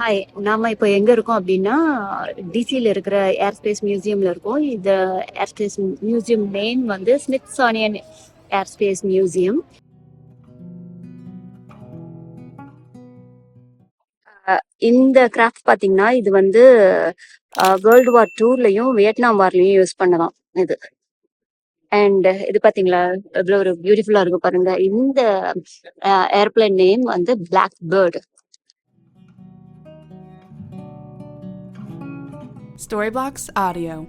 Hi நாம இப்போ எங்க இருக்கோம் அப்படின்னா டிசியில் இருக்கிற ஏர்ஸ்பேஸ் மியூசியம்ல இருக்கோம். இந்த ஏர்ஸ்பேஸ் மியூசியம் நேம் வந்து ஸ்மித்சானியன் ஏர்ஸ்பேஸ் மியூசியம் இந்த கிராஃப்ட் பாத்தீங்கன்னா இது வந்து வேர்ல்டு வார் டூர்லயும் வியட்நாம் வார்லயும் யூஸ் பண்ணலாம் இது. அண்ட் இது பாத்தீங்களா எவ்வளவு ஒரு பியூட்டிஃபுல்லா இருக்கு பாருங்க. இந்த ஏர்பிளைன் நேம் வந்து black bird Storyblocks Audio.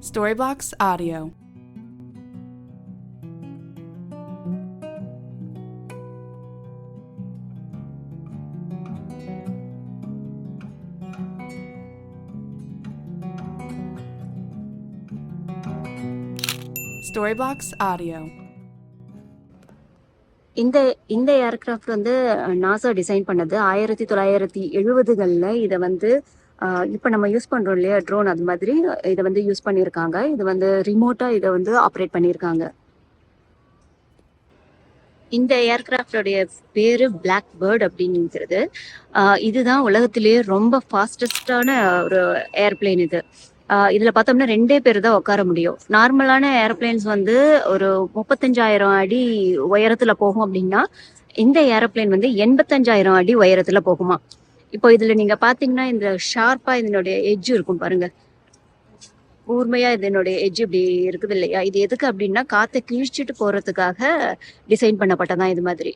Storyblocks Audio. Storybox Audio. இந்த இந்த ஏர்கிராஃப்ட் வந்து நாசா டிசைன் பண்ணது ஆயிரத்தி தொள்ளாயிரத்தி எழுபதுகளில் இதை வந்து இப்போ நம்ம யூஸ் பண்ணுறோம் இல்லையா ட்ரோன் அது மாதிரி இதை வந்து யூஸ் பண்ணியிருக்காங்க இது வந்து ரிமோட்டாக இதை வந்து ஆப்ரேட் பண்ணியிருக்காங்க இந்த ஏர்கிராஃப்டோடைய பேரு பிளாக் பேர்ட் அப்படிங்கிறது இதுதான் உலகத்திலேயே ரொம்ப ஃபாஸ்டஸ்டான ஒரு ஏர்பிளேன் இது. இதுல பார்த்தோம்னா ரெண்டே பேர் தான் உட்கார முடியும். நார்மலான ஏரோப்ளைன்ஸ் வந்து ஒரு முப்பத்தஞ்சாயிரம் அடி உயரத்துல போகும் அப்படின்னா இந்த ஏரோப்ளேன் வந்து எண்பத்தஞ்சாயிரம் அடி உயரத்துல போகுமா? இப்போ இதுல நீங்க பாத்தீங்கன்னா இந்த ஷார்ப்பா இதனுடைய எஜ்ஜு இருக்கும் பாருங்க. கூர்மையா இதனுடைய எட்ஜ் இப்படி இருக்குது இல்லையா? இது எதுக்கு அப்படின்னா காத்தை கிழிச்சிட்டு போறதுக்காக டிசைன் பண்ணப்பட்டதான் இது மாதிரி.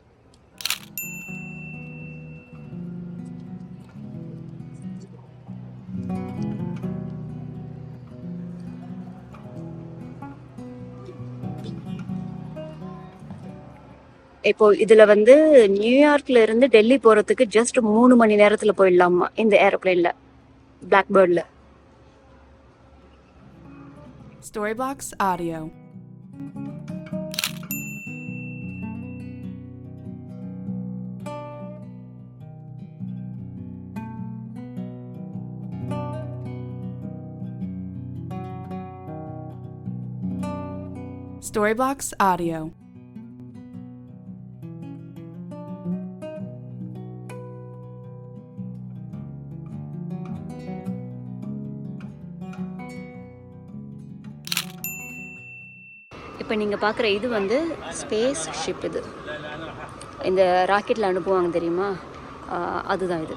இப்போ இதுல வந்து நியூயார்க்ல இருந்து டெல்லி போறதுக்கு ஜஸ்ட் மூணு மணி நேரத்துல போயிடலாமா இந்த ஏரோப்ளேன்ல பிளாக் பேர்ட்ல Storybox Audio. Storyblocks Audio. இப்போ நீங்கள் பார்க்குற இது வந்து ஸ்பேஸ் ஷிப் இது. இந்த ராக்கெட்டில் அனுப்புவாங்க தெரியுமா? அதுதான் இது.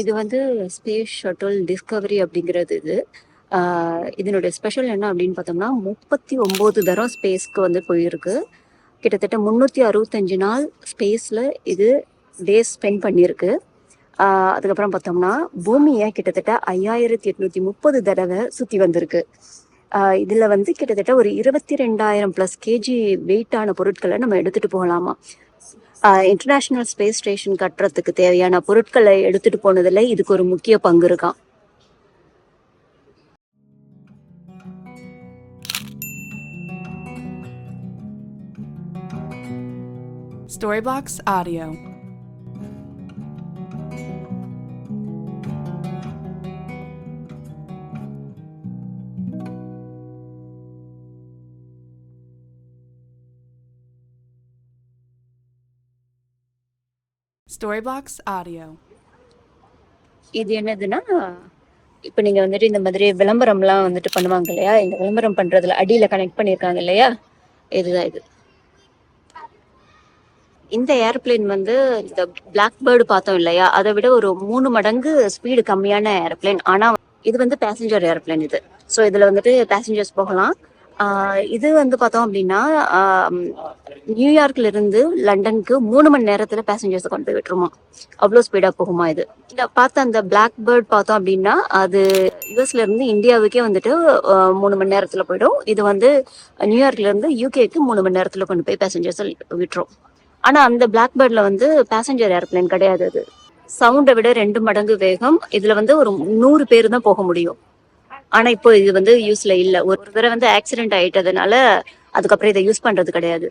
இது வந்து ஸ்பேஸ் ஷட்டில் டிஸ்கவரி அப்படிங்கிறது இது. இதனுடைய ஸ்பெஷல் என்ன அப்படின்னு பார்த்தோம்னா முப்பத்தி ஒம்பது தரம் ஸ்பேஸ்க்கு வந்து போயிருக்கு. கிட்டத்தட்ட முந்நூற்றி அறுபத்தஞ்சு நாள் ஸ்பேஸில் இது டேஸ் ஸ்பெண்ட் பண்ணியிருக்கு. அதுக்கப்புறம் பார்த்தோம்னா பூமியை கிட்டத்தட்ட ஐயாயிரத்தி எட்நூற்றி முப்பது தடவை சுற்றி வந்திருக்கு. இதில் வந்து கிட்டத்தட்ட ஒரு இருபத்தி ரெண்டாயிரம் ப்ளஸ் கேஜி வெயிட்டான பொருட்களை நம்ம எடுத்துகிட்டு போகலாமா? இன்டர்நேஷனல் ஸ்பேஸ் ஸ்டேஷன் கட்டுறதுக்கு தேவையான பொருட்களை எடுத்துகிட்டு போனதில் இதுக்கு ஒரு முக்கிய பங்கு இருக்கான் Storyblocks Audio. Storyblocks Audio. இது என்னதுன்னா இப்ப நீங்க வந்துட்டு இந்த மாதிரி விளம்பரம்லாம் வந்துட்டு பண்ணுவாங்க இல்லையா இந்த விளம்பரம் பண்றதுல அடியில கனெக்ட் பண்ணியிருக்காங்க இல்லையா இதுதான் இது இந்த ஏரோப்ளேன் வந்து இந்த பிளாக் பேர்டு பார்த்தோம் இல்லையா? அதை விட ஒரு மூணு மடங்கு ஸ்பீடு கம்மியான ஏரோப்ளேன் ஆனா இது வந்து பேசஞ்சர் ஏரோப்ளேன் இது. ஸோ இதுல வந்துட்டு பேசஞ்சர்ஸ் போகலாம். இது வந்து பார்த்தோம் அப்படின்னா நியூயார்க்ல இருந்து லண்டனுக்கு மூணு மணி நேரத்துல பேசஞ்சர்ஸ் கொண்டு போய் விட்டுருமா? அவ்வளோ ஸ்பீடா போகுமா இது? இந்த பார்த்த அந்த பிளாக் பேர்ட் பார்த்தோம் அப்படின்னா அது யூஎஸ்ல இருந்து இந்தியாவுக்கே வந்துட்டு மூணு மணி நேரத்துல போயிடும். இது வந்து நியூயார்க்ல இருந்து யூகேக்கு மூணு மணி நேரத்துல கொண்டு போய் பேசஞ்சர்ஸ் விட்டுரும். ஆனா அந்த பிளாக் பேர்ட்ல வந்து பேசஞ்சர் ஏர்பிளைன் கிடையாது அது. சவுண்டை விட ரெண்டு மடங்கு வேகம். இதுல வந்து ஒரு நூறு பேர் தான் போக முடியும். ஆனா இப்போ இது வந்து யூஸ்ல இல்ல. ஒரு தடவை வந்து ஆக்சிடென்ட் ஆயிட்டதுனால அதுக்கப்புறம் இதை யூஸ் பண்றது கிடையாது.